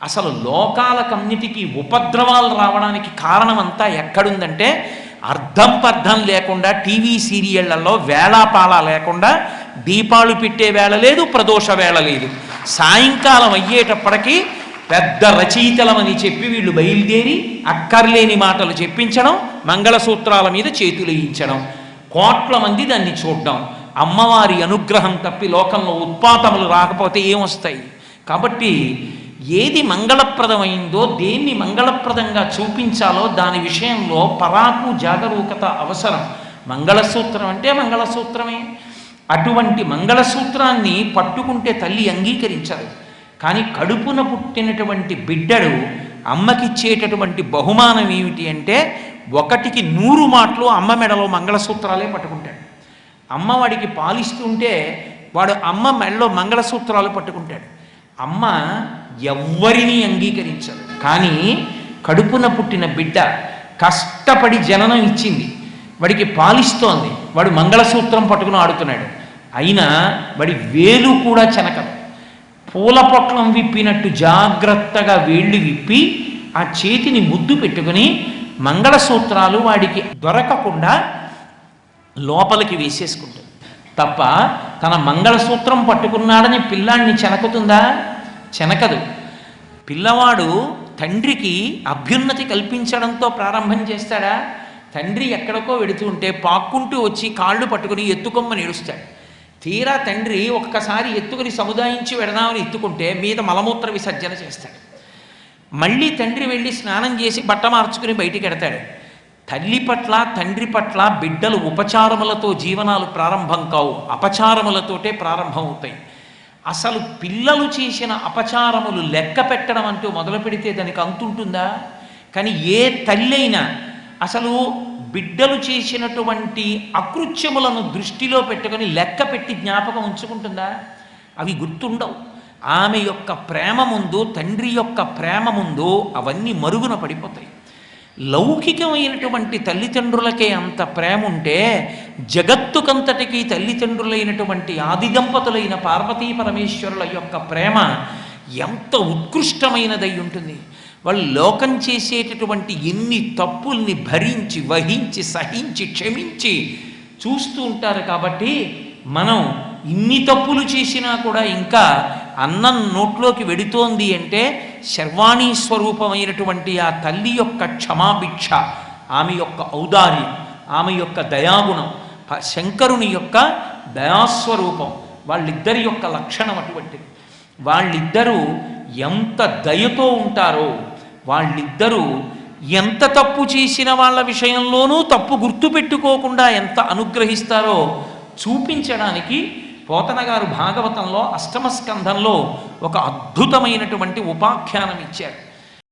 అసలు లోకాలకన్నిటికీ ఉపద్రవాలు రావడానికి కారణమంతా ఎక్కడుందంటే అర్థం పర్థం లేకుండా టీవీ సీరియళ్ళలో వేళాపాల లేకుండా దీపాలు పెట్టే వేళ లేదు ప్రదోష వేళ లేదు. సాయంకాలం అయ్యేటప్పటికీ పెద్ద రచయితలమని చెప్పి వీళ్ళు బయలుదేరి అక్కర్లేని మాటలు చెప్పించడం మంగళసూత్రాల మీద చేతులు వేయించడం కోట్ల మంది దాన్ని చూడడం. అమ్మవారి అనుగ్రహం తప్పి లోకంలో ఉత్పాతములు రాకపోతే ఏమొస్తాయి? కాబట్టి ఏది మంగళప్రదమైందో దేన్ని మంగళప్రదంగా చూపించాలో దాని విషయంలో పరాకు జాగరూకత అవసరం. మంగళసూత్రం అంటే మంగళసూత్రమే. అటువంటి మంగళసూత్రాన్ని పట్టుకుంటే తల్లి అంగీకరించదు. కానీ కడుపున పుట్టినటువంటి బిడ్డడు అమ్మకిచ్చేటటువంటి బహుమానం ఏమిటి అంటే ఒకటికి నూరు మాటలు అమ్మ మెడలో మంగళసూత్రాలే పట్టుకుంటాడు. అమ్మ వాడికి పాలిస్తుంటే వాడు అమ్మ మెడలో మంగళసూత్రాలు పట్టుకుంటాడు. అమ్మ ఎవ్వరిని అంగీకరించదు. కానీ కడుపున పుట్టిన బిడ్డ కష్టపడి జననం ఇచ్చింది. వాడికి పాలిస్తోంది. వాడు మంగళసూత్రం పట్టుకుని ఆడుతున్నాడు. అయినా వాడి వేలు కూడా చెనకదు. పూల పొట్లం విప్పినట్టు జాగ్రత్తగా వేళ్ళు విప్పి ఆ చేతిని ముద్దు పెట్టుకుని మంగళసూత్రాలు వాడికి దొరకకుండా లోపలికి వేసేసుకుంటుంది. తప్ప తన మంగళసూత్రం పట్టుకున్నాడని పిల్లాడిని చెనకుతుందా? చెనకదు. పిల్లవాడు తండ్రికి అభ్యున్నతి కల్పించడంతో ప్రారంభం చేస్తాడా? తండ్రి ఎక్కడికో వెడుతూ ఉంటే పాక్కుంటూ వచ్చి కాళ్ళు పట్టుకుని ఎత్తుకొమ్మని ఏడుస్తాడు తీరా తండ్రి ఒక్కసారి ఎత్తుకుని సముదాయించి వెడదామని ఎత్తుకుంటే మీద మలమూత్ర విసర్జన చేస్తాడు. మళ్ళీ తండ్రి వెళ్ళి స్నానం చేసి బట్ట మార్చుకుని బయటికి ఎడతాడు. తల్లి పట్ల తండ్రి పట్ల బిడ్డలు ఉపచారములతో జీవనాలు ప్రారంభం కావు. అపచారములతోటే ప్రారంభం అవుతాయి. అసలు పిల్లలు చేసిన అపచారములు లెక్క పెట్టడం అంటూ మొదలు పెడితే దానికి అంతుంటుందా కానీ ఏ తల్లి అయినా అసలు బిడ్డలు చేసినటువంటి అకృత్యములను దృష్టిలో పెట్టుకొని లెక్క పెట్టి జ్ఞాపకం ఉంచుకుంటుందా? అవి గుర్తుండవు. ఆమె యొక్క ప్రేమ ముందు తండ్రి యొక్క ప్రేమ ముందు అవన్నీ మరుగున పడిపోతాయి. లౌకికమైనటువంటి తల్లిదండ్రులకే అంత ప్రేమ ఉంటే జగత్తుకంతటికి తల్లిదండ్రులైనటువంటి ఆది దంపతులైన పార్వతీ పరమేశ్వరుల యొక్క ప్రేమ ఎంత ఉత్కృష్టమైనదై ఉంటుంది. వాళ్ళు లోకం చేసేటటువంటి ఎన్ని తప్పుల్ని భరించి వహించి సహించి క్షమించి చూస్తూ ఉంటారు కాబట్టి మనం ఇన్ని తప్పులు చేసినా కూడా ఇంకా అన్నం నోట్లోకి వెడుతోంది అంటే శర్వాణి స్వరూపమైనటువంటి ఆ తల్లి యొక్క క్షమాభిక్ష ఆమె యొక్క ఔదార్యం ఆమె యొక్క దయాగుణం శంకరుని యొక్క దయాస్వరూపం వాళ్ళిద్దరి యొక్క లక్షణం అటువంటిది. వాళ్ళిద్దరూ ఎంత దయతో ఉంటారో వాళ్ళిద్దరూ ఎంత తప్పు చేసిన వాళ్ళ విషయంలోనూ తప్పు గుర్తుపెట్టుకోకుండా ఎంత అనుగ్రహిస్తారో చూపించడానికి పోతన గారు భాగవతంలో అష్టమ స్కంధంలో ఒక అద్భుతమైనటువంటి ఉపాఖ్యానం ఇచ్చారు.